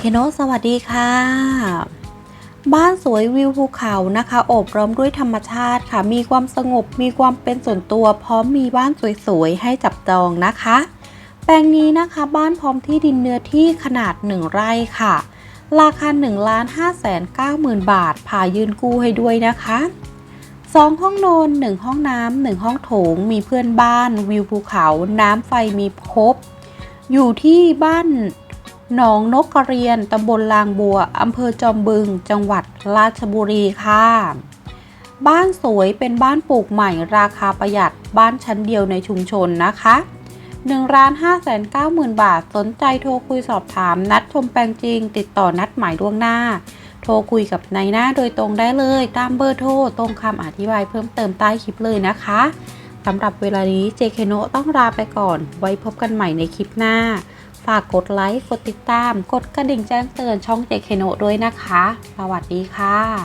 เคโนสวัสดีค่ะ บ้านสวยวิวภูเขานะคะโอบล้อมด้วยธรรมชาติค่ะ มีความสงบมีความเป็นส่วนตัวพร้อมมีบ้านสวยๆให้จับจองนะคะ แปลงนี้นะคะบ้านพร้อมที่ดินเนื้อที่ขนาด 1 ไร่ค่ะ ราคา1ล้าน5แสน9หมื่นบาทผ่ายืนกู้ให้ด้วยนะคะ2ห้องนอน1ห้องน้ำ1ห้องโถง มีเพื่อนบ้าน วิวภูเขา น้ำไฟมีครบ อยู่ที่บ้าน หนองนกกระเรียนตำบลลางบัวอำเภอจอมบึง จังหวัดราชบุรีค่ะ บ้านสวยเป็นบ้านปลูกใหม่ราคาประหยัดบ้านชั้นเดียวในชุมชนนะคะ1ล้าน5แสน9หมื่นบาท สนใจโทรคุยสอบถาม นัดชมแปลงจริง ติดต่อนัดหมายล่วงหน้า โทรคุยกับนายหน้าโดยตรงได้เลย ตามเบอร์โทร ตรงคำอธิบายเพิ่มเติมใต้คลิปเลยนะคะสำหรับเวลานี้เจเคโนต้องลาไปก่อน ไว้พบกันใหม่ในคลิปหน้า ฝากกดไลค์ กดติดตาม กดกระดิ่งแจ้งเตือนช่องเจเคโนด้วยนะคะ สวัสดีค่ะ